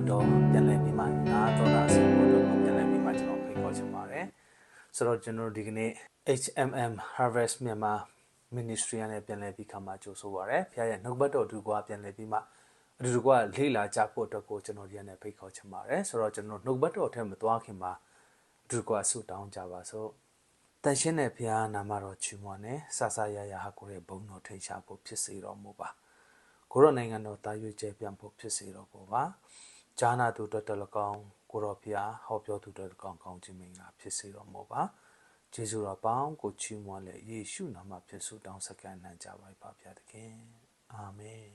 တ်တော်ပြန်လည်ပြီးမှနားတော်တာဆင်ဖို့တော့ပြန်လည်ပြီးမှကျွန်တော်ဖိတ်ခေါ်ချင်ပါတယ်ဆိုတော့ကျွန်တော်ဒီကနေ့ HMM Harvest မြန်မာ Ministry နဲ့ပြန်လည်ပြီးခါမှကြိုဆိုပါရယ်ဖခင်ရဲ့နှုတ်ဘတ်တော်သူကပြန်လည်ပြီးမှအတူတူကလေ့လာကြဖို့အတွက်ကိုကျွန်တော်ဒီကနေဖိတ်ခေါ်ချင်ပါတယ်ဆိုတော့ကျွန်တော်နှုတ်ဘတ်တော်ထဲမသွားခင်မှာအတူတူကဆုတောင်းကြပါစို့တန်ရှင်းတဲ့ဖခင်နာမတော်ချီးမွမ်းနဲ့ဆဆရရဟာကိုရဲ့ဘုန်းတော်ထိန်ရှားဖို့ဖြစ်စေတော်မူပါကိုရောနိုင်ငံတော်တာရွေးကျပြန်ဖို့ဖြစ်စေတော်ကိုပါ ဂျာနာသူတော်တလကောင်ကိုရောဖျားဟောပြောသူတော်တကောင်ကောင်းခြင်းမင်္ဂလာဖြစ်စေတော်မူပါကျေးဇူးတော်ပေါင်းကိုချီးမွမ်းလေယေရှုနာမဖြစ်ဆုတောင်းစကန်နှံကြပါပါဖျားသခင်အာမင်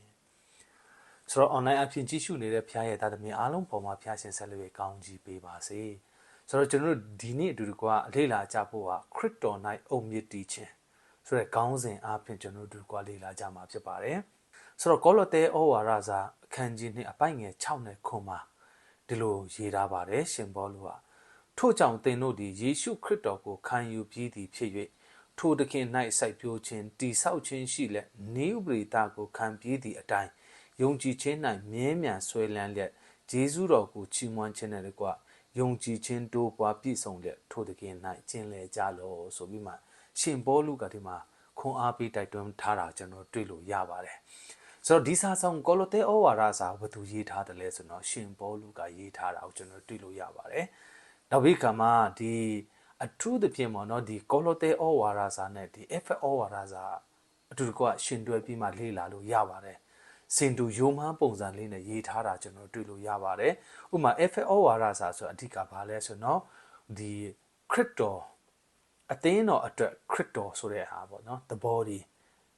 ဆိုတော့ online အဖြစ်ကြည့်ရှုနေတဲ့ဖျားရဲ့သားသမီးအားလုံးပေါ်မှာဖျားရှင်ဆက်လက်ကောင်းကြီးပေးပါစေဆိုတော့ကျွန်တော်တို့ဒီနေ့အတူတကွအလေးလာကြဖို့ကခရစ်တော်၌အုံမြင့်တည်ခြင်းဆိုတဲ့ခေါင်းစဉ်အဖြစ်ကျွန်တော်တို့အတူတကွလေးလာကြမှာဖြစ်ပါတယ်ဆိုတော့ကောလောသဲဩဝါဒစာအ ခန်းကြီးနှစ်အပိုင်ငယ်6နဲ့ခွန်မှာဒီလိုရေးထားပါတယ်ရှင်ဘောလူဟာထို့ကြောင့်သင်တို့သည်ယေရှုခရစ်တော်ကိုခံယူပြီးသည်ဖြစ်၍ထိုသခင်၌စိုက်ပျိုးခြင်းတိဆောက်ခြင်းရှိလက်နေဥပရိသကိုခံပြီးသည့်အတိုင်းယုံကြည်ခြင်း၌မြဲမြံဆွဲလန်းလျက်ဂျေဇုတော်ကိုချီးမွမ်းခြင်းနဲ့တကွယုံကြည်ခြင်းတိုးပွားပြည့်စုံလျက်ထိုသခင်၌ကျင့်လည်ကြလောဆိုပြီးမှရှင်ဘောလူကဒီမှာခွန်အားပေးတိုက်တွန်းထားတာကျွန်တော်တွေ့လို့ရပါတယ် ဆိုတော့ဒီစာဆောင်ကောလိုသဲဩဝါဒစာဘယ်သူရေးထားတယ်လဲဆိုတော့ရှင်ဘောလူကရေးထားတာကိုကျွန်တော်တွေ့လို့ရပါတယ်။နောက်ပြီးကမှဒီအထူးသဖြင့်ပေါ့နော်ဒီကောလိုသဲဩဝါဒစာနဲ့ဒီ F ဩဝါဒစာအတူတကွရှင်တွဲပြီးမှလေ့လာလို့ရပါတယ်။စင်တူယုံမှန်းပုံစံလေးနဲ့ရေးထားတာကျွန်တော်တွေ့လို့ရပါတယ်။ဥပမာ F ဩဝါဒစာဆိုအဓိကဘာလဲဆိုတော့ဒီခရစ်တော်အသင်းတော်အတွက်ခရစ်တော်ဆိုတဲ့ဟာပေါ့နော် the body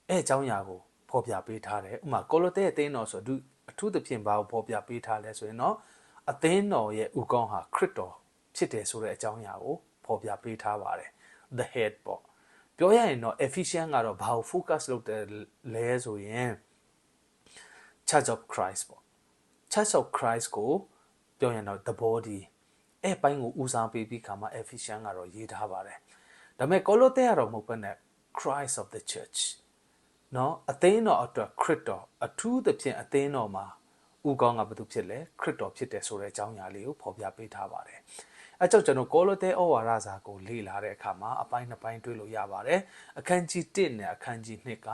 အဲအကြောင်းအရာကို ဖော်ပြပေးထားတယ်ဥပမာကိုလိုသဲအသင်းတော်ဆိုသူအထူးသဖြင့်ဘာကိုဖော်ပြပေးထားလဲဆိုရင်တော့အသင်းတော်ရဲ့ဥကောင်းဟာခရစ်တော်ဖြစ်တယ်ဆိုတဲ့အကြောင်းအရာကိုဖော်ပြပေးထားပါတယ် the head ပေါ့ပြောရရင်တော့ efficient ကတော့ဘာကို focus လုပ်တယ်လဲဆိုရင် Church of Christ ပေါ့ Church of Christ ကိုပြောရင်တော့ the body အဲ့ပိုင်းကိုဦးစားပေးပြီးခါမှာ efficient ကတော့ရေးထားပါတယ်ဒါပေမဲ့ကိုလိုသဲကတော့မဟုတ်ဘဲနဲ့ Christ of the church နော်အသင်းတော်အတွက်ခရစ်တော်အထူးသဖြင့်အသင်းတော်မှာဥကောင်းကဘာလို့ဖြစ်လဲခရစ်တော်ဖြစ်တယ်ဆိုတဲ့အကြောင်းအရာလေးကိုဖော်ပြပေးထားပါတယ်အဲကြောင့်ကျွန်တော်ကောလသဲဩဝါဒစာကိုလေ့လာတဲ့အခါမှာအပိုင်းနှစ်ပိုင်းတွေ့လို့ရပါတယ်အခန်းကြီး1နဲ့အခန်းကြီး2က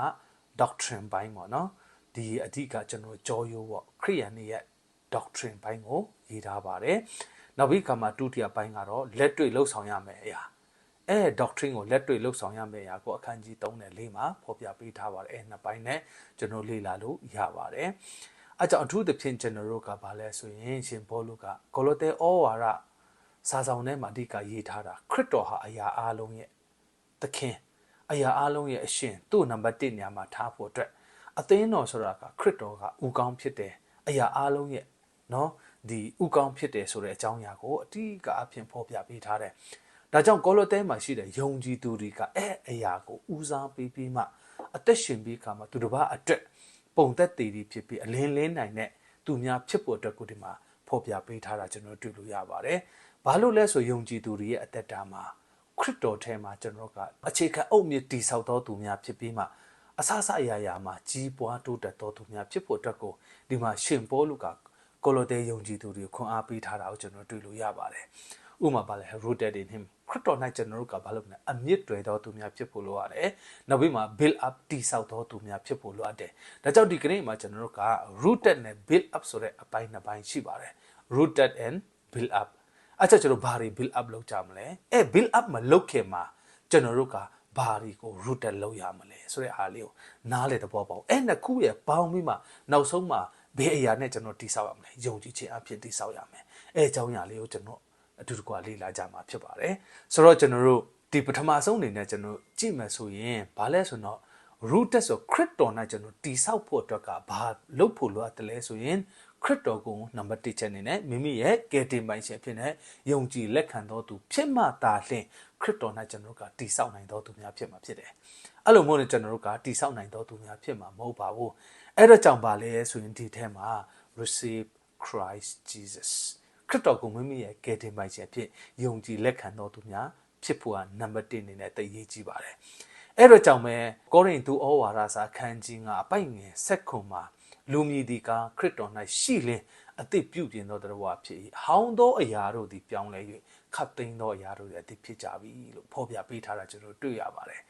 doctrine ပိုင်းပေါ့နော်ဒီအဓိကကျွန်တော်ကြောရိုးပေါ့ခရိယန်ရဲ့ doctrine ပိုင်းကိုရေးထားပါတယ်နောက်ပြီးခါမှာဒုတိယပိုင်းကတော့လက်တွေ့လှုပ်ဆောင်ရမယ်အရာ အဲ doctrine ကိုလက်တွေ့လှုပ်ဆောင်ရမယ့်အရာကိုအခန်းကြီး3နဲ့4မှာဖော်ပြပေးထားပါတယ်အဲနှစ်ပိုင်းနဲ့ကျွန်တော်လေ့လာလို့ရပါတယ်အဲကြောင့်အထူးသဖြင့်ကျွန်တော်တို့ကဘာလဲဆိုရင်ရှင်ဘောလုကကိုလိုသဲဩဝါဒစာဆောင်ထဲမှာအဓိကရေးထားတာခရစ်တော်ဟာအရာအလုံးရဲ့သခင်အရာအလုံးရဲ့အရှင်သူ့နံပါတ်1နေရာမှာထားဖို့အတွက်အသင်းတော်ဆိုတာကခရစ်တော်ကဥကောင်းဖြစ်တယ်အရာအလုံးရဲ့เนาะဒီဥကောင်းဖြစ်တယ်ဆိုတဲ့အကြောင်းအရာကိုအတိကအဖြစ်ဖော်ပြပေးထားတယ် ဒါကြောင့်ကောလောသဲမှာရှိတဲ့ယုံကြည်သူတွေကအဲ့အရာကိုဦးစားပေးပြီးမှအသက်ရှင်ပြီးခါမှာသူတစ်ပါးအတွက်ပုံသက်တည်ပြီးဖြစ်ပြီးအလင်းလင်းနိုင်တဲ့သူများဖြစ်ဖို့အတွက်ကိုဒီမှာဖော်ပြပေးထားတာကျွန်တော်တွေ့လို့ရပါတယ်။ဘာလို့လဲဆိုယုံကြည်သူတွေရဲ့အသက်တာမှာခရစ်တော်ထဲမှာကျွန်တော်ကအခြေခံအုပ်မြစ်တည်ဆောက်တော်သူများဖြစ်ပြီးမှအဆအဆအရာရာမှာကြီးပွားတိုးတက်တော်သူများဖြစ်ဖို့အတွက်ကိုဒီမှာရှင်ပေါလုကကိုလိုသဲယုံကြည်သူတွေခွန်အားပေးထားတာကိုကျွန်တော်တွေ့လို့ရပါတယ်။ ဥပမာပါလဲ rooted in him ခရစ်တော်၌ကျွန်တော်တို့ကဘာလုပ်မလဲအမြင့်တွယ်တော်သူများဖြစ်ဖို့လိုရတယ်။နောက်ပြီးမှ build up တိဆောက်တော်သူများဖြစ်ဖို့လိုအပ်တယ်။ဒါကြောင့်ဒီကနေ့မှာကျွန်တော်တို့က rooted နဲ့ build up ဆိုတဲ့အပိုင်းနှစ်ပိုင်းရှိပါတယ်။ rooted and build up အဲ့ချက်ကျွန်တော်ဘာတွေ build up လုပ်ကြမလဲ။အဲ build up မလုပ်ခင်မှာကျွန်တော်တို့ကဘာတွေကို rooted လုပ်ရမလဲဆိုတဲ့အားလေးကိုနားလေသဘောပေါက်။အဲ့နှစ်ခုရဲ့ပေါင်းပြီးမှနောက်ဆုံးမှာဘယ်အရာနဲ့ကျွန်တော်တိဆောက်ရမလဲ။ယုံကြည်ခြင်းအဖြစ်တိဆောက်ရမယ်။အဲအကြောင်းအရာလေးကိုကျွန်တော် အတူတကွလေ့လာကြမှာဖြစ်ပါတယ်ဆိုတော့ကျွန်တော်တို့ဒီပထမဆုံးအနေနဲ့ကျွန်တော်ကြည့်မယ်ဆိုရင်ဘာလဲဆိုတော့ root ဆိုခရစ်တော်နဲ့ကျွန်တော်တိဆောက်ဖို့အတွက်ကဘာလုပ်ဖို့လိုအပ်တယ်လဲဆိုရင်ခရစ်တော်ကိုနံပါတ်1ချက်အနေနဲ့မိမိရဲ့ကယ်တင်ပိုင်ရှင်ဖြစ်နေယုံကြည်လက်ခံတော်သူဖြစ်မှသာလျှင်ခရစ်တော်နဲ့ကျွန်တော်တို့ကတိဆောက်နိုင်တော်သူများဖြစ်မှာဖြစ်တယ်အဲ့လိုမျိုးနဲ့ကျွန်တော်တို့ကတိဆောက်နိုင်တော်သူများဖြစ်မှာမဟုတ်ပါဘူးအဲ့တော့ကြောင့်ပါလဲဆိုရင်ဒီထဲမှာ receive Christ Jesus ခရစ်တော်ကိုမိမိရဲ့ကယ်တင်ပိုင်ရှင်ဖြစ်ယုံကြည်လက်ခံတော်သူများဖြစ်ဖို့ကနံပါတ်1အနေနဲ့သိရေးကြည့်ပါတယ်အဲ့တော့ကြောင့်ပဲကောရိန္သုဩဝါဒစာခန်းကြီးကအပိုက်ငယ်ဆက်ခွန်မှာလူမြည်ဒီကခရစ်တော်၌ရှိလင်အသစ်ပြုပြင်သောတရဝဖြစ်၏ဟောင်းသောအရာတို့သည်ပြောင်းလဲ၍ခတ်သိမ်းသောအရာတို့သည်အသစ်ဖြစ်ကြပြီလို့ဖော်ပြပေးထားတာကျွန်တော်တွေ့ရပါတယ်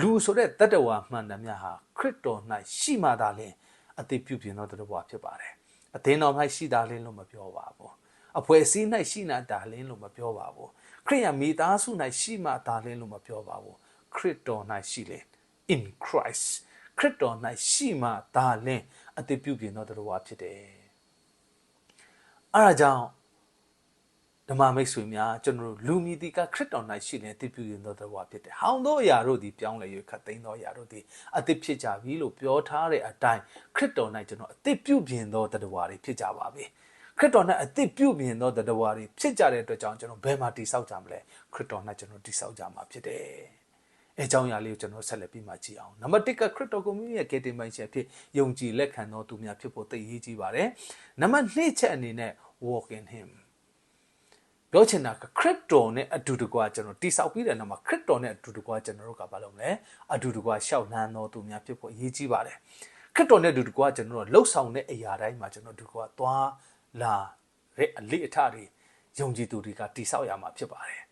လူဆိုတဲ့တတ္တဝါမှန်သမျှဟာခရစ်တော်၌ရှိမှသာလျှင်အသစ်ပြုပြင်သောတရဝဖြစ်ပါတယ်အသင်းတော်၌ရှိတာလင်းလို့မပြောပါဘူး အဖွဲ့အစည်း၌ရှိနေတာလင်းလို့မပြောပါဘူးခရိယမိသားစု၌ရှိမှသာလင်းလို့မပြောပါဘူးခရစ်တော်၌ရှိလေ in Christ ခရစ်တော်၌ရှိမှသာလင်းအသစ်ပြုပြင်သောတရဝဖြစ်တယ်အဲဒါကြောင့်ဓမ္မမိတ်ဆွေများကျွန်တော်တို့လူမြည်တီကခရစ်တော်၌ရှိတဲ့အသစ်ပြုပြင်သောတရဝဖြစ်တယ်။ဟောင်းသောအရာတို့သည်ပြောင်းလဲ၍ခတ်သိမ်းသောအရာတို့သည်အသစ်ဖြစ်ကြပြီလို့ပြောထားတဲ့အတိုင်းခရစ်တော်၌ကျွန်တော်အသစ်ပြုပြင်သောတရဝတွေဖြစ်ကြပါပြီ။ ခရစ်တော်၌အသစ်ပြုပြင်သောတရဝတွေဖြစ်ကြတဲ့အတွက်ကြောင့်ကျွန်တော်ဘယ်မှာတိဆောက်ကြမလဲခရစ်တော်၌ကျွန်တော်တိဆောက်ကြမှာဖြစ်တယ်။အဲကြောင့်အရာလေးကိုကျွန်တော်ဆက်လက်ပြီးမှကြည့်အောင်။နံပါတ်1ကခရစ်တော်ကိုမိမိရဲ့ကယ်တင်ပိုင်ရှင်ဖြစ်ယုံကြည်လက်ခံသောသူများဖြစ်ဖို့သိရေးကြည့်ပါတယ်။နံပါတ်2ချက်အနေနဲ့ walk in him ပြောချင်တာကခရစ်တော်နဲ့အတူတကွာကျွန်တော်တိဆောက်ပြီးတဲ့နောက်မှာခရစ်တော်နဲ့အတူတကွာကျွန်တော်တို့ကဘာလုပ်မလဲအတူတကွာရှောက်နှမ်းတော်သူများဖြစ်ဖို့အရေးကြီးပါတယ်ခရစ်တော်နဲ့အတူတကွာကျွန်တော်တို့လှုပ်ဆောင်တဲ့အရာတိုင်းမှာကျွန်တော်တို့ကသွား လာတဲ့အလေးအထတွေယုံကြည်သူတွေကတိဆောက်ရမှာဖြစ်ပါတယ်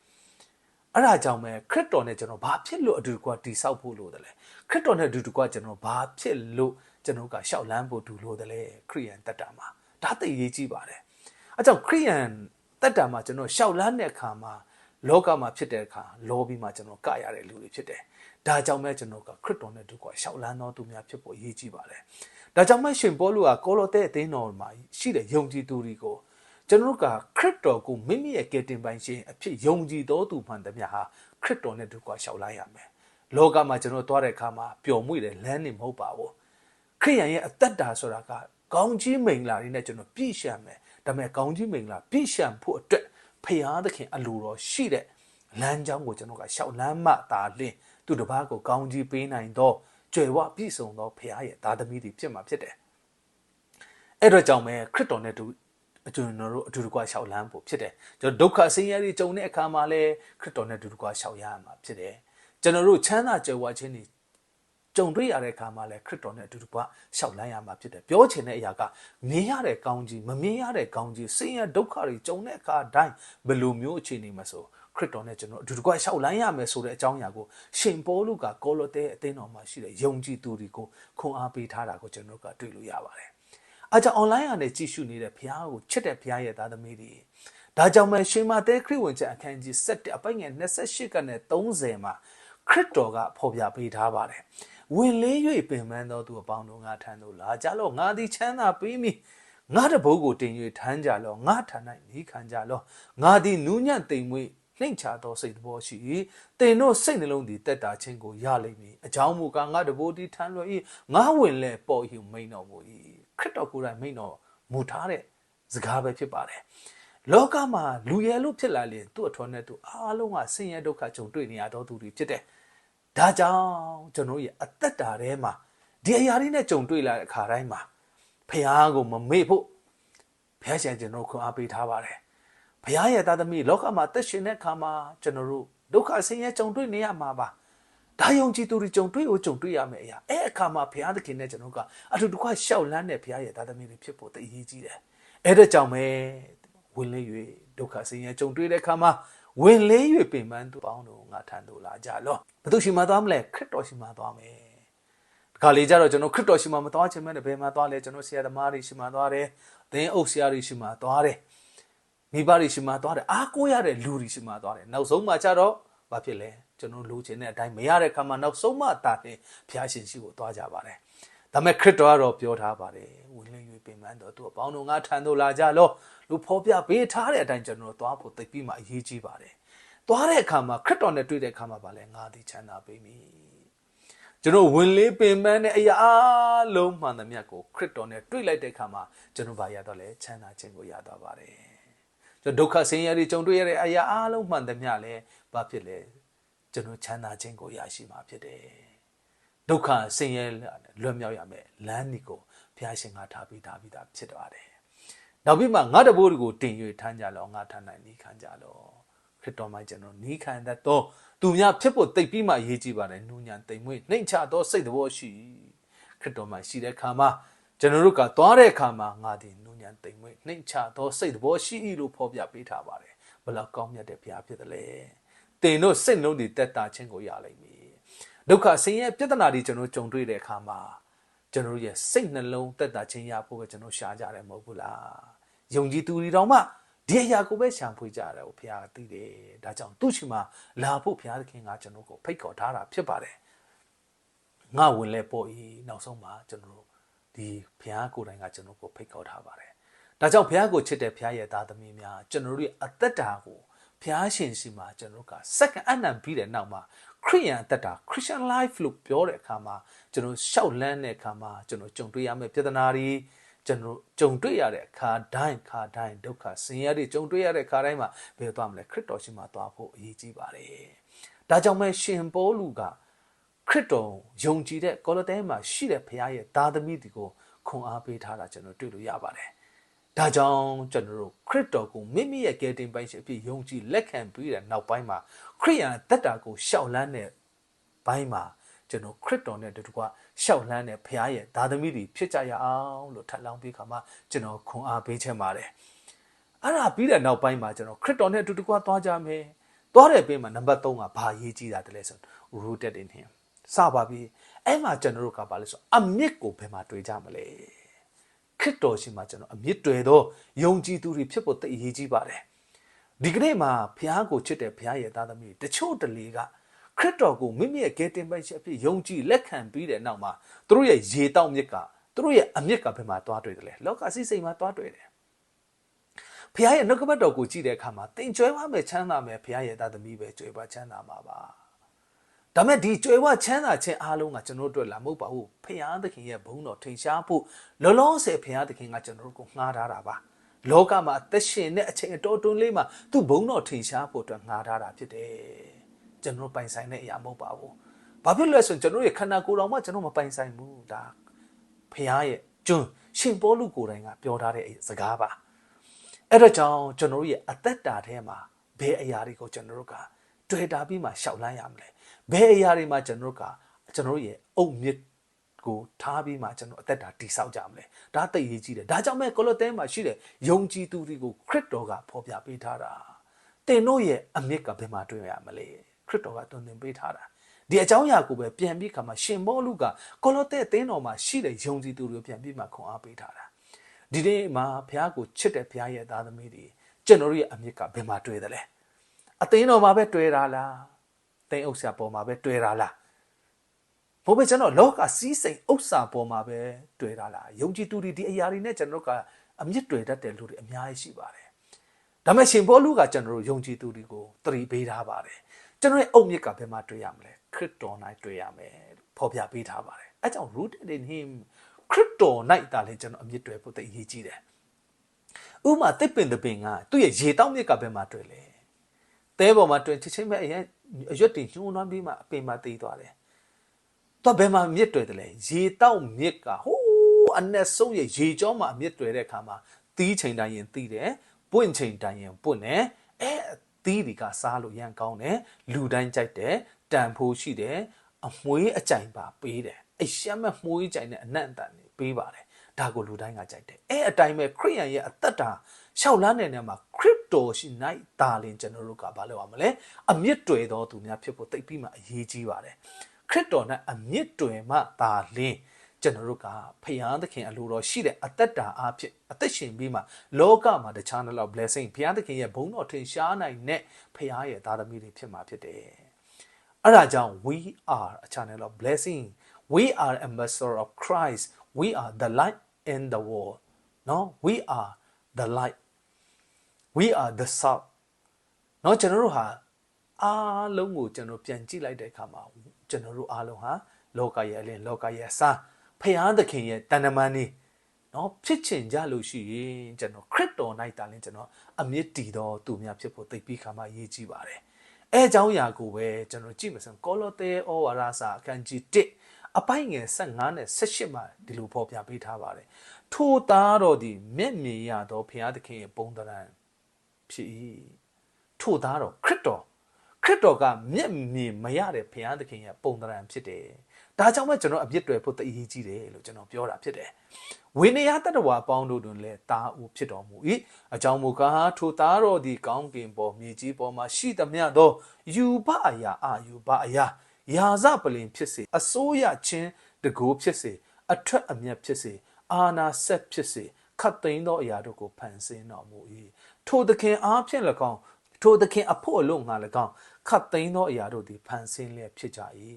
အဲ့ဒါကြောင့်ပဲခရစ်တော်နဲ့ကျွန်တော်ဘာဖြစ်လို့အတူတကွာတိဆောက်ဖို့လို့တလဲခရစ်တော်နဲ့အတူတကွာကျွန်တော်ဘာဖြစ်လို့ကျွန်တော်ကရှောက်လန်းဖို့ဒူလို့တလဲခရိယန်တက်တာမှာဒါသိရေးကြီးပါတယ်အဲကြောင့်ခရိယန်တက်တာမှာကျွန်တော်ရှောက်လန်းတဲ့အခါမှာလောကမှာဖြစ်တဲ့အခါလောပြီးမှကျွန်တော်ကရတဲ့လူတွေဖြစ်တယ်။ ဒါကြောင့်မဲကျွန်တော်ကခရစ်တော်နဲ့တူကရှောက်လန်းသောသူများဖြစ်ဖို့အရေးကြီးပါတယ်။ဒါကြောင့်မဲရှင်ပေါလုကကောလောသဲအသင်းတော်မှာရှိတဲ့ယုံကြည်သူတွေကိုကျွန်တော်ကခရစ်တော်ကိုမိမိရဲ့ကယ်တင်ပိုင်ရှင်အဖြစ်ယုံကြည်တော်သူမှန်သမျှဟာခရစ်တော်နဲ့တူကရှောက်လန်းရမယ်။လောကမှာကျွန်တော်သွားတဲ့အခါမှာပျော်မွေ့တယ်လမ်းနေမဟုတ်ပါဘူး။ခရိယန်ရဲ့အသက်တာဆိုတာကကောင်းကြီးမိန်လာတွေနဲ့ကျွန်တော်ပြည့်ရှံမယ်ဒါပေမဲ့ကောင်းကြီးမင်္ဂလာပြည့်ရှံဖို့အတွက်ဖရာသခင်အလိုတော်ရှိတဲ့လမ်းကြောင်းကိုကျွန်တော်ကရှောက်လမ်းမှသာလင်း သူတစ်ပါးကိုကောင်းကြီးပေးနိုင်သောကြွယ်ဝပြည့်စုံသောဖရာရဲ့သားသမီးတွေဖြစ်မှာဖြစ်တယ်အဲ့တော့ကြောင့်ပဲခရစ်တော်နဲ့တူအကျွန်တော်တို့အတူတကွရှောက်လန်းဖို့ဖြစ်တယ်ကျွန်တော်ဒုက္ခဆင်းရဲတွေကြုံတဲ့အခါမှာလည်းခရစ်တော်နဲ့အတူတကွရှောက်ရမှာဖြစ်တယ်ကျွန်တော်တို့ချမ်းသာကြွယ်ဝခြင်းတွေကြုံတွေ့ရတဲ့အခါမှာလည်းခရစ်တော်နဲ့အတူတူကရှောက်လန်းရမှာဖြစ်တယ်ပြောချင်တဲ့အရာကမြင်ရတဲ့ကောင်းကြီးမမြင်ရတဲ့ကောင်းကြီးဆင်းရဲဒုက္ခတွေကြုံတဲ့အခါတိုင်းဘယ်လိုမျိုးအခြေအနေမှာဆို ခရစ်တော်နဲ့ကျွန်တော်အတူတူကရှောက်လန်းရမယ်ဆိုတဲ့အကြောင်းအရာကိုရှင်ပေါလုကကောလောသဲအသင်းတော်မှာရှိတဲ့ယုံကြည်သူတွေကိုခွန်အားပေးထားတာကိုကျွန်တော်ကတွေ့လို့ရပါတယ်အားကြောင့် online ကနေကြည့်ရှုနေတဲ့ဘုရားကိုချစ်တဲ့ဘုရားရဲ့သားသမီးတွေဒါကြောင့်မှရှင်မသဲခရစ်ဝင်ချက်အခန်းကြီး7အပိုင်ငယ်28ကနေ30မှာခရစ်တော်ကဖော်ပြပေးထားပါတယ်ဝင်လေး၍ပင်ပန်းသောသူအပေါင်းတို့ငါထံသို့လာကြလော့ငါသည်ချမ်းသာပေးမည်ငါတဘိုးကိုတင်၍ထမ်းကြလော့ငါထံ၌နေခံကြလော့ငါသည်နူးညံ့တိမ်မွေ့ နှိမ်ချသောစိတ်တဘောရှိ၏တင်တို့စိတ်နှလုံးသည်တက်တာခြင်းကိုရလိမ့်မည်အကြောင်းမူကားငါတဘိုးသည်ထမ်းလွယ်၏ငါဝင်လဲပေါ်ဟုမိန်တော်မူ၏ခရစ်တော်ကိုယ်တိုင်မိန်တော်မူထားတဲ့စကားပဲဖြစ်ပါတယ်လောကမှာလူရဲလို့ဖြစ်လာရင်သူ့အထွန်းနဲ့သူအားလုံးကဆင်းရဲဒုက္ခကြုံတွေ့နေရတော့သူတွေဖြစ်တယ်ဒါကြောင့်ကျွန်တော်ရဲ့အသက်တာထဲမှာဒီအရာတွေနဲ့ကြုံတွေ့လာတဲ့အခါတိုင်းမှာဖះကိုမမေ့ဖို့ဖះရှင်ကျွန်တော်ခွန်အားပေးထားပါတယ် ဖះရဲ့သားသမီးလောကမှာသက်ရှင်တဲ့အခါမှာကျွန်တော်တို့ဒုက္ခဆင်းရဲကြုံတွေ့နေရမှာပါဒါယုံကြည်သူတွေကြုံတွေ့ကိုကြုံတွေ့ရမယ့်အရာအဲ့အခါမှာဘုရားသခင်နဲ့ကျွန်တော်ကအထူးတကွရှောက်လန်းတဲ့ဘုရားရဲ့သားသမီးတွေဖြစ်ဖို့တအရေးကြီးတယ်အဲ့ဒါကြောင့်ပဲဝင်လေ၍ဒုက္ခဆင်းရဲကြုံတွေ့တဲ့အခါမှာဝင်လေး၍ပင်ပန်းသူပေါင်းတို့ငါထံသို့လာကြလောဘသူရှိမှသွားမလဲခရစ်တော်ရှိမှသွားမယ်ဒီခါလေးကျတော့ကျွန်တော်ခရစ်တော်ရှိမှမသွားချင်မဲ့ဘယ်မှာသွားလဲကျွန်တော်ဆရာသမားတွေရှိမှသွားတယ်သင်းအုပ်ဆရာတွေရှိမှသွားတယ် မိဘတွေရှိမှသွားတယ်အားကိုးရတဲ့လူတွေရှိမှသွားတယ်နောက်ဆုံးမှကျတော့ဘာဖြစ်လဲကျွန်တော်လိုချင်တဲ့အတိုင်းမရတဲ့ခါမှာနောက်ဆုံးမှတာတယ်ဘုရားရှင်ရှိကိုသွားကြပါတယ်ဒါမဲ့ခရစ်တော်ကတော့ပြောထားပါတယ်ဝင်လင်း၍ပင်ပန်းတော်သူအပေါင်းတို့ငါထံသို့လာကြလောလူဖော်ပြပေးထားတဲ့အတိုင်းကျွန်တော်သွားဖို့သိပြီးမှအရေးကြီးပါတယ်သွားတဲ့အခါမှာခရစ်တော်နဲ့တွေ့တဲ့အခါမှာဗာလဲငါသည်ချမ်းသာပေးမည်ကျွန်တော်ဝင်လေးပင်ပန်းတဲ့အရာအလုံးမှန်သမျှကိုခရစ်တော်နဲ့တွေ့လိုက်တဲ့အခါမှာကျွန်တော်ဗာရတော့လဲချမ်းသာခြင်းကိုရသွားပါတယ်ကျွန်တော် ဒုက္ခဆင်းရဲတွေကြုံတွေ့ရတဲ့အရာအလုံးမှန်သမျှလဲဘာဖြစ်လဲကျွန်တော်ချမ်းသာခြင်းကိုရရှိမှာဖြစ်တယ်ဒုက္ခဆင်းရဲလွတ်မြောက်ရမယ်လမ်းဒီကိုဘုရားရှင်ကထားပြီးသားပြီးသားဖြစ်သွားတယ်နောက်ပြီးမှငါတဘိုးတွေကိုတင်၍ထမ်းကြလောငါထမ်းနိုင်နေခံကြလောခရစ်တော်မှာကျွန်တော်နီးခံတတ်သောသူများဖြစ်ဖို့တိတ်ပြီးမှအရေးကြီးပါတယ်နူးညံတိမ်မွေ့နှိမ်ချသောစိတ်တော်ရှိခရစ်တော်မှာရှိတဲ့အခါမှာ ကျွန်တော်တို့ကသွားတဲ့အခါမှာငါဒီနူးညံဉာဏ်သိမ်မွေ့နှိမ့်ချသောစိတ်သဘောရှိ၏လို့ဖော်ပြပေးထားပါတယ်ဘလောက်ကောင်းမြတ်တဲ့ဘုရားဖြစ်တယ်လေတင်တို့စိတ်နှုံးတွေတက်တာခြင်းကိုရလိမ့်မည်ဒုက္ခဆင်းရဲပြဿနာတွေကျွန်တော်ကြုံတွေ့တဲ့အခါမှာကျွန်တော်ရဲ့စိတ်နှလုံးတက်တာခြင်းရဖို့ပဲကျွန်တော်ရှားကြတယ်မဟုတ်ဘူးလားယုံကြည်သူတွေတောင်မှဒီအရာကိုပဲရှာဖွေကြတယ်ဘုရားသိတယ်ဒါကြောင့်သူ့ရှိမှလာဖို့ဘုရားသခင်ကကျွန်တော်ကိုဖိတ်ခေါ်ထားတာဖြစ်ပါတယ်ငါဝင်လဲပေါ်ဤနောက်ဆုံးမှာကျွန်တော် ဒီဘုရားကိုယ်တိုင်ကကျွန်တော်ကိုဖိတ်ခေါ်ထားပါတယ်ဒါကြောင့်ဘုရားကိုချစ်တဲ့ဘုရားရဲ့သားသမီးများကျွန်တော်တို့ရဲ့အသက်တာကိုဘုရားရှင်ရှိမှကျွန်တော်ကစက္ကန့်အနံပြီးတဲ့နောက်မှာခရိယန်အသက်တာ Christian life လို့ပြောတဲ့အခါမှာကျွန်တော်ရှောက်လန်းတဲ့အခါမှာကျွန်တော်ကြုံတွေ့ရမယ့်ပြဿနာတွေကျွန်တော်ကြုံတွေ့ရတဲ့အခါတိုင်းခါတိုင်းဒုက္ခဆင်းရဲတွေကြုံတွေ့ရတဲ့အခါတိုင်းမှာဘယ်သွားမလဲခရစ်တော်ရှိမှသွားဖို့အရေးကြီးပါတယ်။ဒါကြောင့်မဲရှင်ပေါလုက ခရစ်တော်ယုံကြည်တဲ့ကောလသဲမှာရှိတဲ့ဘုရားရဲ့သားသမီးတွေကိုခွန်အားပေးထားတာကျွန်တော်တွေ့လို့ရပါတယ်။ဒါကြောင့်ကျွန်တော်တို့ခရစ်တော်ကိုမိမိရဲ့ကယ်တင်ပိုင်ရှင်အဖြစ်ယုံကြည်လက်ခံပြီးတဲ့နောက်ပိုင်းမှာခရိယန်တက်တာကိုရှောက်လန်းတဲ့ဘိုင်းမှာကျွန်တော်ခရစ်တော်နဲ့တူတူကရှောက်လန်းတဲ့ဘုရားရဲ့သားသမီးတွေဖြစ်ကြရအောင်လို့ထပ်လောင်းပေးခါမှာကျွန်တော်ခွန်အားပေးချင်ပါတယ်အဲ့ဒါပြီးတဲ့နောက်ပိုင်းမှာကျွန်တော်ခရစ်တော်နဲ့အတူတူကသွားကြမယ်သွားတဲ့ពេលမှာနံပါတ်3ကဘာရေးကြည့်တာတလဲဆို rooted in him စပါပြီအဲ့မှာကျွန်တော်တို့ကဘာလဲဆိုအမြင့်ကိုဘယ်မှာတွေ့ကြမလဲခရစ်တော်ရှိမှကျွန်တော်အမြင့်တွေ့သောယုံကြည်သူတွေဖြစ်ဖို့သိအရေးကြီးပါတယ်ဒီကနေ့မှာဘုရားကိုချစ်တဲ့ဘုရားရဲ့သားသမီးတချို့တလေကခရစ်တော်ကိုမိမိရဲ့ကယ်တင်ပိုင်ရှင်အဖြစ်ယုံကြည်လက်ခံပြီးတဲ့နောက်မှာသူတို့ရဲ့ရေတောက်မြစ်ကသူတို့ရဲ့အမြစ်ကဘယ်မှာသွားတွေ့တယ်လဲလောကစီစိတ်မှာသွားတွေ့တယ်ဘုရားရဲ့နှုတ်ကပတ်တော်ကိုကြည့်တဲ့အခါမှာတင်ကြွယ်ဝမယ်ချမ်းသာမယ်ဘုရားရဲ့သားသမီးပဲကြွယ်ဝချမ်းသာမှာပါ ဒါမဲ့ဒီကြွယ်ဝချမ်းသာခြင်းအားလုံးကကျွန်တော်တို့လာမဟုတ်ပါဘူးဖခင်သခင်ရဲ့ဘုန်းတော်ထင်ရှားဖို့လောလောဆယ်ဖခင်သခင်ကကျွန်တော်တို့ကိုငှားထားတာပါလောကမှာအသက်ရှင်တဲ့အချိန်အတော်တွန်းလေးမှာသူ့ဘုန်းတော်ထင်ရှားဖို့အတွက်ငှားထားတာဖြစ်တယ်ကျွန်တော်ပိုင်ဆိုင်တဲ့အရာမဟုတ်ပါဘူးဘာဖြစ်လဲဆိုရင်ကျွန်တော်ရဲ့ခန္ဓာကိုယ်တော်မှကျွန်တော်မပိုင်ဆိုင်ဘူးဒါဖခင်ရဲ့ကျွန်းရှင်ပေါလုကိုယ်တိုင်ကပြောထားတဲ့စကားပါအဲ့တော့ကြောင့်ကျွန်တော်ရဲ့အသက်တာထဲမှာဘယ်အရာတွေကိုကျွန်တော်တို့ကတွေ့တာပြီးမှရှောက်လန်းရမလဲ ဘယ်အရာတွေမှာကျွန်တော်တို့ကကျွန်တော်ရဲ့အုတ်မြစ်ကိုထားပြီးမှကျွန်တော်အသက်တာတည်ဆောက်ကြမလဲဒါသိရေးကြီးတယ်ဒါကြောင့်မဲ့ကိုလိုသဲမှာရှိတဲ့ယုံကြည်သူတွေကိုခရစ်တော်ကဖော်ပြပေးထားတာတင်တို့ရဲ့အမြစ်ကဘယ်မှာတွေ့ရမလဲခရစ်တော်ကတွင်တင်ပေးထားတာဒီအကြောင်းအရာကိုပဲပြန်ပြီးခါမှာရှင်ဘောလူကကိုလိုသဲအသင်းတော်မှာရှိတဲ့ယုံကြည်သူတွေကိုပြန်ပြီးမှခွန်အားပေးထားတာဒီနေ့မှာဘုရားကိုချစ်တဲ့ဘုရားရဲ့သားသမီးတွေကျွန်တော်ရဲ့အမြစ်ကဘယ်မှာတွေ့တယ်လဲအသင်းတော်မှာပဲတွေ့တာလား တိမ်ဥစ္စာပေါ်မှာပဲတွေ့တာလားဘို့ပဲကျွန်တော်လောကစီးစိမ်ဥစ္စာပေါ်မှာပဲတွေ့တာလားယုံကြည်သူတွေဒီအရာတွေနဲ့ကျွန်တော်ကအမြင့်တွေ့တတ်တဲ့လူတွေအများကြီးရှိပါတယ်ဒါမဲ့ရှင်ဘောလူကကျွန်တော်တို့ယုံကြည်သူတွေကိုတရိပေးထားပါတယ်ကျွန်တော်ရဲ့အုတ်မြစ်ကဘယ်မှာတွေ့ရမလဲခရစ်တော်၌တွေ့ရမယ်ဖော်ပြပေးထားပါတယ်အဲကြောင့် rooted in him ခရစ်တော်၌တာလေကျွန်တော်အမြင့်တွေ့ဖို့တည်အရေးကြီးတယ်ဥမာတစ်ပင်တစ်ပင်ကသူ့ရဲ့ရေတောက်မြစ်ကဘယ်မှာတွေ့လဲတဲပေါ်မှာတွေ့ချစ်ချင်းပဲအရင် အရွက်တွေညှိုးနှွမ်းပြီးမှအပင်မှာတည်သွားတယ်တော့ဘယ်မှာမြစ်တွေ့တယ်လဲရေတောက်မြစ်ကဟိုးအနက်ဆုံးရဲ့ရေကြောမှာမြစ်တွေ့တဲ့အခါမှာတီးချိန်တိုင်းရင်တီးတယ်ပွင့်ချိန်တိုင်းရင်ပွင့်တယ်အဲတီးဒီကစားလို့ရန်ကောင်းတယ်လူတိုင်းကြိုက်တယ်တန်ဖိုးရှိတယ်အမွှေးအကြိုင်ပါပေးတယ်အရှမ်းမဲ့မွှေးကြိုင်နဲ့အနံ့တန်နေပေးပါတယ် ဒါကိုလူတိုင်းကကြိုက်တယ်အဲအတိုင်းပဲခရိယန်ရဲ့အသက်တာရှောက်လန်းတဲ့နေရာမှာခရစ်တော်ရှိ၌တာလင်ကျွန်တော်တို့ကဘာလုပ်ရမလဲအမြင့်တွေတော်သူများဖြစ်ဖို့တိတ်ပြီးမှအရေးကြီးပါတယ်ခရစ်တော်နဲ့အမြင့်တွယ်မှသာလင်းကျွန်တော်တို့ကဖယားသခင်အလိုတော်ရှိတဲ့အသက်တာအဖြစ်အသက်ရှင်ပြီးမှလောကမှာတခြားလောက် blessing ဖယားသခင်ရဲ့ဘုန်းတော်ထင်ရှားနိုင်တဲ့ဖယားရဲ့သားသမီးတွေဖြစ်မှာဖြစ်တယ်။အဲဒါကြောင့် we are a channel of blessing we are ambassador of Christ we are the light in the world no we are the light we are the salt เนาะကျွန်တော်တို့ဟာအားလုံးကိုကျွန်တော်ပြန်ကြည့်လိုက်တဲ့အခါမှာကျွန်တော်တို့အားလုံးဟာလောကရဲ့အလင်းလောကရဲ့အစားဖယားသခင်ရဲ့တန်တမန်နေနော်ဖြစ်ချင်ကြလို့ရှိရင်ကျွန်တော်ခရစ်တော်၌တာလင်းကျွန်တော်အမြင့်တည်သောသူများဖြစ်ဖို့သိပြီးခါမှရေးကြည့်ပါတယ်အဲအကြောင်းအရာကိုပဲကျွန်တော်ကြည့်မစမ်းကောလောသဲဩဝါဒစာအခန်းကြီး1 အပိုင်းငယ်15နဲ့18မှာဒီလိုဖော်ပြပေးထားပါတယ်ထိုသားတော်သည်မျက်မြင်ရသောဘုရားသခင်ရဲ့ပုံသဏ္ဍာန်ဖြစ်၏ထို့သားတော်ခရစ်တော်ခရစ်တော်ကမျက်မြင်မရတဲ့ဘုရားသခင်ရဲ့ပုံသဏ္ဍာန်ဖြစ်တယ်ဒါကြောင့်မဲ့ကျွန်တော်အပြစ်တွေဖို့တအရေးကြီးတယ်လို့ကျွန်တော်ပြောတာဖြစ်တယ်ဝိနည်းတတ္တဝါအပေါင်းတို့တွင်လည်းတာဦးဖြစ်တော်မူ၏အကြောင်းမူကားထိုသားတော်သည်ကောင်းကင်ပေါ်မြေကြီးပေါ်မှာရှိသမျှသောယူပအရာအာယူပအရာ ယာဇပလင်ဖြစ်စေအစိုးရချင်းတကိုးဖြစ်စေအထွက်အမျက်ဖြစ်စေအာနာဆက်ဖြစ်စေခတ်သိမ်းသောအရာတို့ကိုဖန်ဆင်းတော်မူ၏ထိုသခင်အားဖြင့်၎င်းထိုသခင်အဖို့အလို့ငါ၎င်းခတ်သိမ်းသောအရာတို့သည်ဖန်ဆင်းလျက်ဖြစ်ကြ၏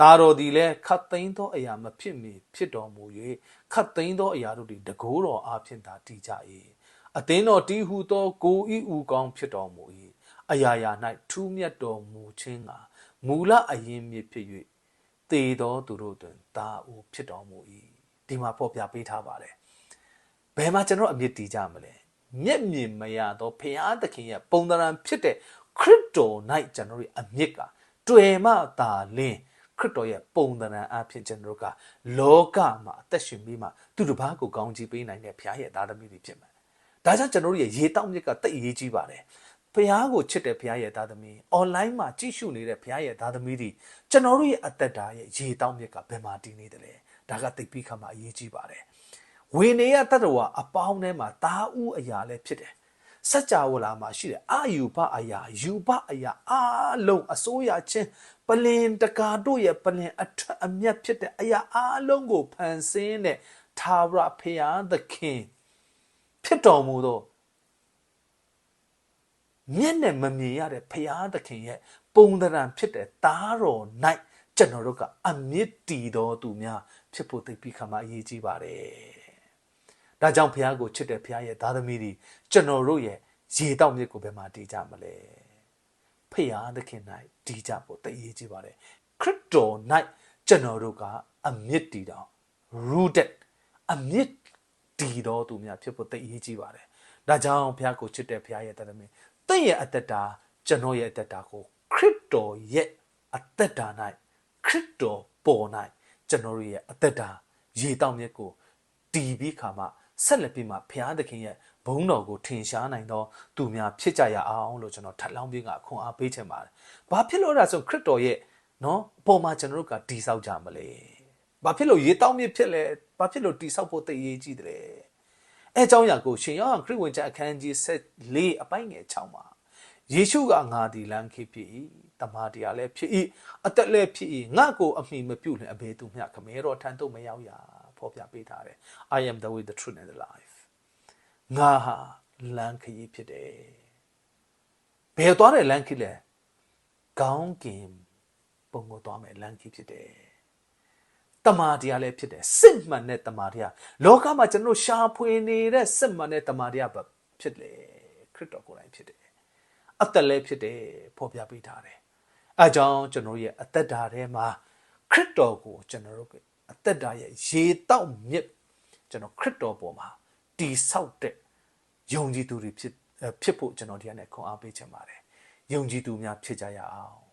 တာတော်သည်လည်းခတ်သိမ်းသောအရာမဖြစ်မီဖြစ်တော်မူ၍ခတ်သိမ်းသောအရာတို့သည်တကိုးတော်အားဖြင့်သာတည်ကြ၏အသင်းတော်တီးဟုသောကိုဤဥကောင်းဖြစ်တော်မူ၏အရာရာ၌ထူးမြတ်တော်မူခြင်းက မူလအရင်မြစ်ဖြစ်၍တေတော်သူတို့တွင်တာဦးဖြစ်တော်မူ၏ဒီမှာဖော်ပြပေးထားပါတယ်ဘယ်မှာကျွန်တော်အမြင့်တည်ကြမလဲမျက်မြင်မရသောဖရာသခင်ရဲ့ပုံသဏ္ဍာန်ဖြစ်တဲ့ခရစ်တော်၌ကျွန်တော်ရဲ့အမြင့်ကတွေ့မှသာလင်းခရစ်တော်ရဲ့ပုံသဏ္ဍာန်အဖြစ်ကျွန်တော်တို့ကလောကမှာအသက်ရှင်ပြီးမှသူတစ်ပါးကိုကောင်းချီးပေးနိုင်တဲ့ဖရာရဲ့သားသမီးတွေဖြစ်မယ်ဒါကြောင့်ကျွန်တော်တို့ရဲ့ရေတောက်မြစ်ကတိတ်အရေးကြီးပါတယ် ဖះကိုချစ်တဲ့ဖះရဲ့သားသမီး online မှာကြည့်ရှုနေတဲ့ဖះရဲ့သားသမီးတွေကျွန်တော်တို့ရဲ့အသက်တာရဲ့ရေတောက်မြစ်ကဘယ်မှာတည်နေတယ်လဲဒါကသိပြီးခါမှာအရေးကြီးပါတယ်ဝိနေယတတ္တဝါအပေါင်းထဲမှာတာဥအရာလည်းဖြစ်တယ်စัจ java လာမှာရှိတယ်အာယူပအရာယူပအရာအားလုံးအစိုးရချင်းပလင်တကာတို့ရဲ့ပလင်အထက်အမျက်ဖြစ်တဲ့အရာအားလုံးကိုဖန်ဆင်းတဲ့သာဝရဖရာသခင်ဖြစ်တော်မူသော မျက်နဲ့မမြင်ရတဲ့ဖရာသခင်ရဲ့ပုံသဏ္ဍာန်ဖြစ်တဲ့သားတော်၌ကျွန်တော်တို့ကအမြင့်တည်တော်သူများဖြစ်ဖို့သိပြီးခါမှအရေးကြီးပါတယ်။ဒါကြောင့်ဖရာကိုချစ်တဲ့ဖရာရဲ့သားသမီးတွေကျွန်တော်တို့ရဲ့ရေတောက်မြစ်ကိုဘယ်မှာတည်ကြမလဲ။ဖရာသခင်၌တည်ကြဖို့သိအရေးကြီးပါတယ်။ခရစ်တော်၌ကျွန်တော်တို့ကအမြင့်တည်တော် rooted အမြင့်တည်တော်သူများဖြစ်ဖို့သိအရေးကြီးပါတယ်။ဒါကြောင့်ဖရာကိုချစ်တဲ့ဖရာရဲ့သားသမီး တင့်ရဲ့အသက်တာကျွန်တော်ရဲ့အသက်တာကိုခရစ်တော်ရဲ့အသက်တာ၌ခရစ်တော်ပေါ်၌ကျွန်တော်ရဲ့အသက်တာရေတောက်မြက်ကိုတည်ပြီးခါမှဆက်လက်ပြီးမှဘုရားသခင်ရဲ့ဘုန်းတော်ကိုထင်ရှားနိုင်သောသူများဖြစ်ကြရအောင်လို့ကျွန်တော်ထပ်လောင်းပြီးကခွန်အားပေးချင်ပါတယ်။ဘာဖြစ်လို့လဲဆိုခရစ်တော်ရဲ့နော်အပေါ်မှာကျွန်တော်တို့ကတည်ဆောက်ကြမလဲ။ဘာဖြစ်လို့ရေတောက်မြစ်ဖြစ်လဲ။ဘာဖြစ်လို့တည်ဆောက်ဖို့တည်ရေးကြည့်တယ်။ အဲအကြောင်းအရာကိုရှင်ယောဟန်ခရစ်ဝင်ကျမ်းအခန်းကြီး14အပိုင်းငယ်6မှာယေရှုကငါဒီလမ်းခေဖြစ်၏တမန်တရားလည်းဖြစ်၏အသက်လည်းဖြစ်၏ငါကိုအမိမပြုတ်လည်းအဘယ်သူမျှခမဲတော်ထံသို့မရောက်ရဖော်ပြပေးထားတယ် I am the way the truth and the life ငါဟာလမ်းခရီးဖြစ်တယ်ဘယ်သွားတဲ့လမ်းခရီးလဲကောင်းကင်ပုံကိုသွားမယ်လမ်းခရီးဖြစ်တယ် တမာတရားလည်းဖြစ်တယ်စစ်မှန်တဲ့တမာတရားလောကမှာကျွန်တော်ရှာဖွေနေတဲ့စစ်မှန်တဲ့တမာတရားပဲဖြစ်လေခရစ်တော်ကိုယ်တိုင်ဖြစ်တယ်အသက်လည်းဖြစ်တယ်ဖော်ပြပေးထားတယ်အဲကြောင့်ကျွန်တော်ရဲ့အသက်တာထဲမှာခရစ်တော်ကိုကျွန်တော်တို့အသက်တာရဲ့ရေတောက်မြစ်ကျွန်တော်ခရစ်တော်ပေါ်မှာတည်ဆောက်တဲ့ယုံကြည်သူတွေဖြစ်ဖြစ်ဖို့ကျွန်တော်ဒီကနေ့ခွန်အားပေးချင်ပါတယ်ယုံကြည်သူများဖြစ်ကြရအောင်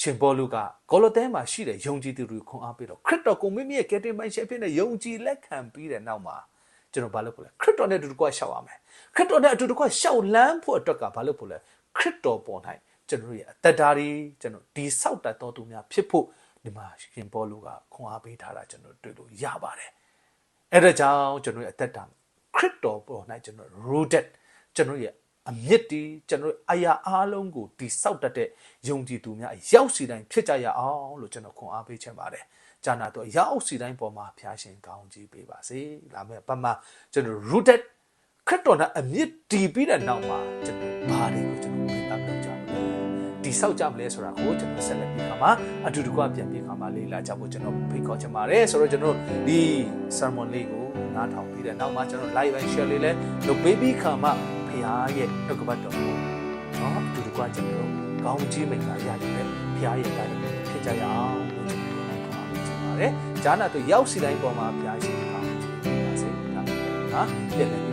ရှင်ဘောလူကကောလိုသဲမှာရှိတဲ့ယုံကြည်သူတွေခွန်အားပေးတော့ခရစ်တော်ကိုမိမိရဲ့ကယ်တင်ပိုင်ရှင်ဖြစ်တဲ့ယုံကြည်လက်ခံပြီးတဲ့နောက်မှာကျွန်တော်ဘာလုပ်ဖို့လဲခရစ်တော်နဲ့အတူတကွရှောက်ရမယ်ခရစ်တော်နဲ့အတူတကွရှောက်လန်းဖို့အတွက်ကဘာလုပ်ဖို့လဲခရစ်တော်ပေါ်၌ကျွန်တော်ရဲ့အသက်တာတွေကျွန်တော်ဒီဆောက်တတ်တော်သူများဖြစ်ဖို့ဒီမှာရှင်ဘောလူကခွန်အားပေးထားတာကျွန်တော်တွေ့လို့ရပါတယ်အဲ့ဒါကြောင့်ကျွန်တော်ရဲ့အသက်တာခရစ်တော်ပေါ်၌ကျွန်တော် rooted ကျွန်တော်ရဲ့ အမြင့်တီကျွန်တော်အရာအားလုံးကိုတိဆောက်တတ်တဲ့ယုံကြည်သူများရောက်စီတိုင်းဖြစ်ကြရအောင်လို့ကျွန်တော်ခွန်အားပေးချင်ပါတယ်။ဂျာနာတော့ရောက်စီတိုင်းပေါ်မှာဖျားရှင်ကောင်းကြီးပေးပါစေ။လာမယ့်ပတ်မှာကျွန်တော် rooted ခရစ်တော်နဲ့အမြင့်တီးပြီးတဲ့နောက်မှာကျွန်တော်ဘာတွေကိုကျွန်တော်ပြင်သလုပ်ကြမလဲ။တိဆောက်ကြမလဲဆိုတာကိုကျွန်တော်ဆက်လက်ပြီးခါမှာအတူတကွပြန်ပြီးခါမှာလေ့လာကြဖို့ကျွန်တော်ဖိတ်ခေါ်ချင်ပါတယ်။ဆိုတော့ကျွန်တော်ဒီ sermon လေးကိုနားထောင်ပြီးတဲ့နောက်မှာကျွန်တော် live and share လေးလည်းလုပ်ပေးပြီးခါမှာ ဖရားရဲ့နှုတ်ကပတ်တော်ကိုနော်အတူတကွကျွန်တော်ကောင်းကြီးမိန်္ဂလာရရတဲ့ဖရားရဲ့တာဝန်ဖြစ်ကြရအောင်လို့ကျွန်တော်ခေါ်ပါချင်ပါတယ်။ဂျာနာတို့ရောက်စီတိုင်းပေါ်မှာဖရားရှင်ကောင်းကြီးပါစေ။ဒါမှမဟုတ်နော်ပြန်လည်